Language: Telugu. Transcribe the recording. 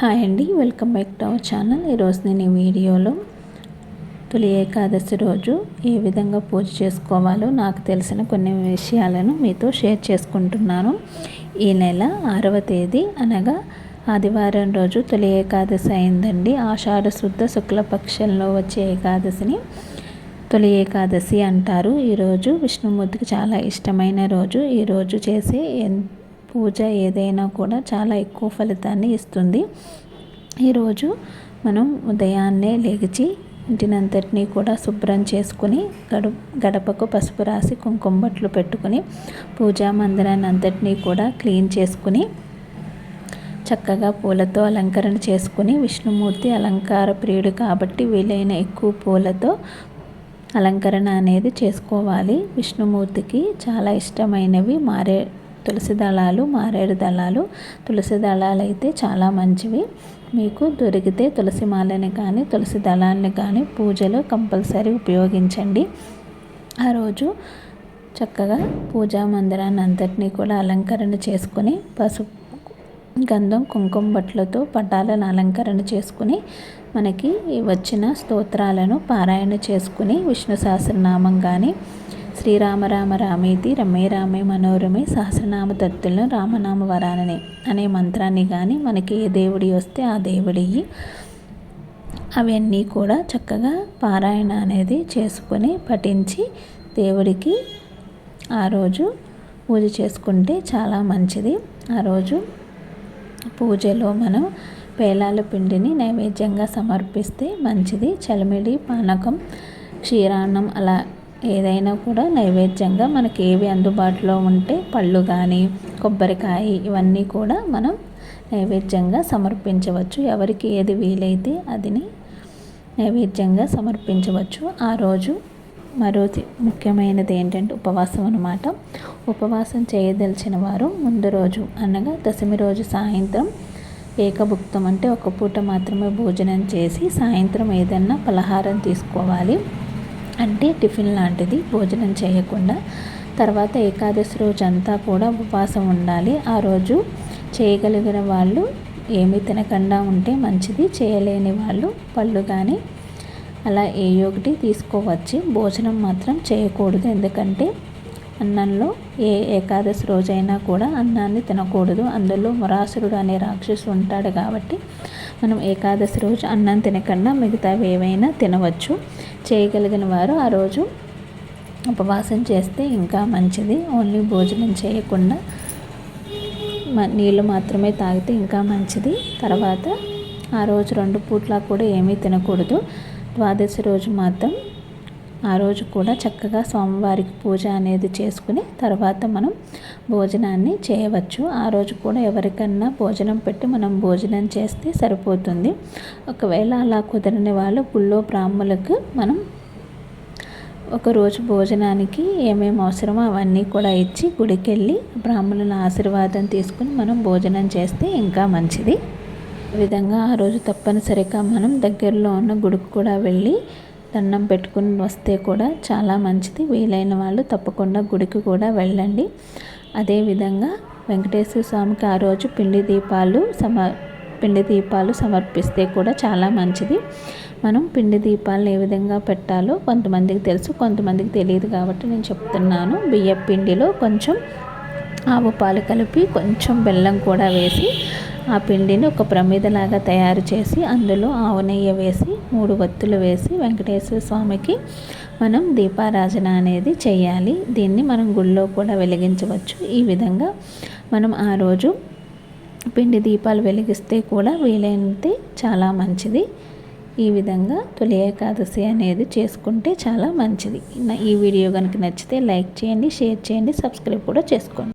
హాయ్ అండి welcome back to our channel ఈరోజు నేను ఈ వీడియోలో తొలి ఏకాదశి రోజు ఏ విధంగా పూజ చేసుకోవాలో నాకు తెలిసిన కొన్ని విషయాలను మీతో షేర్ చేసుకుంటున్నాను. ఈ నెల ఆరవ తేదీ అనగా ఆదివారం రోజు తొలి ఏకాదశి అయిందండి. ఆషాఢ శుద్ధ శుక్లపక్షంలో వచ్చే ఏకాదశిని తొలి ఏకాదశి అంటారు. ఈరోజు విష్ణుమూర్తికి చాలా ఇష్టమైన రోజు. ఈరోజు చేసే పూజ ఏదైనా కూడా చాలా ఎక్కువ ఫలితాన్ని ఇస్తుంది. ఈరోజు మనం ఉదయాన్నే లేచి ఇంటినంతటినీ కూడా శుభ్రం చేసుకుని గడు గడపకు పసుపు రాసి కుంకుమ బట్లు పెట్టుకుని పూజా మందిరాన్ని అంతటినీ కూడా క్లీన్ చేసుకుని చక్కగా పూలతో అలంకరణ చేసుకుని విష్ణుమూర్తి అలంకార ప్రియుడు కాబట్టి వీలైన ఎక్కువ పూలతో అలంకరణ అనేది చేసుకోవాలి. విష్ణుమూర్తికి చాలా ఇష్టమైనవి మారే తులసి దళాలు మారేడు దళాలు. తులసి దళాలు అయితే చాలా మంచివి. మీకు దొరికితే తులసి మాలని కానీ తులసి దళాన్ని కానీ పూజలో కంపల్సరీ ఉపయోగించండి. ఆ రోజు చక్కగా పూజా మందిరాన్ని అంతటినీ కూడా అలంకరణ చేసుకుని పసుపు గంధం కుంకుమ బట్టలతో పటాలను అలంకరణ చేసుకుని మనకి వచ్చిన స్తోత్రాలను పారాయణ చేసుకుని విష్ణు సహస్రనామం కానీ శ్రీరామ రామ రామేతి రమే రామే మనోరమే సహస్రనామ తత్తులను రామనామ వరాననే అనే మంత్రాన్ని కానీ మనకి ఏ దేవుడి వస్తే ఆ దేవుడి అవన్నీ కూడా చక్కగా పారాయణ అనేది చేసుకొని పఠించి దేవుడికి ఆ రోజు పూజ చేసుకుంటే చాలా మంచిది. ఆ రోజు పూజలో మనం పేలాల పిండిని నైవేద్యంగా సమర్పిస్తే మంచిది. చలిమిడి పానకం క్షీరాన్నం అలా ఏదైనా కూడా నైవేద్యంగా మనకి ఏవి అందుబాటులో ఉంటే పళ్ళు కానీ కొబ్బరికాయ ఇవన్నీ కూడా మనం నైవేద్యంగా సమర్పించవచ్చు. ఎవరికి ఏది వీలైతే అదిని నైవేద్యంగా సమర్పించవచ్చు. ఆ రోజు మరో ముఖ్యమైనది ఏంటంటే ఉపవాసం అనమాట ఉపవాసం చేయదలిచిన వారు ముందు రోజు అనగా దశమి రోజు సాయంత్రం ఏకభుక్తం అంటే ఒక పూట మాత్రమే భోజనం చేసి సాయంత్రం ఏదన్నా పలహారం తీసుకోవాలి. అంటే టిఫిన్ లాంటిది భోజనం చేయకుండా. తర్వాత ఏకాదశి రోజు అంతా కూడా ఉపవాసం ఉండాలి. ఆ రోజు చేయగలిగిన వాళ్ళు ఏమీ తినకుండా ఉంటే మంచిది. చేయలేని వాళ్ళు పళ్ళు కానీ అలా ఏ ఒకటి తీసుకోవచ్చు. భోజనం మాత్రం చేయకూడదు. ఎందుకంటే అన్నంలో ఏ ఏకాదశి రోజైనా కూడా అన్నాన్ని తినకూడదు. అందులో మురాసురుడు అనే రాక్షసుడు ఉంటాడు కాబట్టి మనం ఏకాదశి రోజు అన్నం తినకుండా మిగతావి ఏవైనా తినవచ్చు. చేయగలిగిన వారు ఆ రోజు ఉపవాసం చేస్తే ఇంకా మంచిది. ఓన్లీ భోజనం చేయకుండా నీళ్ళు మాత్రమే తాగితే ఇంకా మంచిది. తర్వాత ఆ రోజు రెండు పూట్ల కూడా ఏమీ తినకూడదు. ద్వాదశి రోజు మాత్రం ఆ రోజు కూడా చక్కగా స్వామివారికి పూజ అనేది చేసుకుని తర్వాత మనం భోజనాన్ని చేయవచ్చు. ఆ రోజు కూడా ఎవరికన్నా భోజనం పెట్టి మనం భోజనం చేస్తే సరిపోతుంది. ఒకవేళ అలా కుదరని వాళ్ళు గుళ్ళో బ్రాహ్మలకు మనం ఒకరోజు భోజనానికి ఏమేమి అవసరమో అవన్నీ కూడా ఇచ్చి గుడికి వెళ్ళి బ్రాహ్మణుల ఆశీర్వాదం తీసుకుని మనం భోజనం చేస్తే ఇంకా మంచిది. విధంగా ఆ రోజు తప్పనిసరిగా మనం దగ్గరలో ఉన్న గుడికి కూడా వెళ్ళి దండం పెట్టుకుని వస్తే కూడా చాలా మంచిది. వీలైన వాళ్ళు తప్పకుండా గుడికి కూడా వెళ్ళండి. అదేవిధంగా వెంకటేశ్వర స్వామికి ఆ రోజు పిండి దీపాలు సమ పిండి దీపాలు సమర్పిస్తే కూడా చాలా మంచిది. మనం పిండి దీపాలను ఏ విధంగా పెట్టాలో కొంతమందికి తెలుసు కొంతమందికి తెలియదు కాబట్టి నేను చెప్తున్నాను. బియ్య పిండిలో కొంచెం ఆవు పాలు కలిపి కొంచెం బెల్లం కూడా వేసి ఆ పిండిని ఒక ప్రమిదలాగా తయారు చేసి అందులో ఆవు నెయ్యి వేసి మూడు వత్తులు వేసి వెంకటేశ్వర స్వామికి మనం దీపారాజన అనేది చేయాలి. దీన్ని మనం గుళ్ళో కూడా వెలిగించవచ్చు. ఈ విధంగా మనం ఆ రోజు పిండి దీపాలు వెలిగిస్తే కూడా వీలైనది చాలా మంచిది. ఈ విధంగా తొలి ఏకాదశి అనేది చేసుకుంటే చాలా మంచిది. ఈ వీడియో కనుక నచ్చితే లైక్ చేయండి షేర్ చేయండి సబ్స్క్రైబ్ కూడా చేసుకోండి.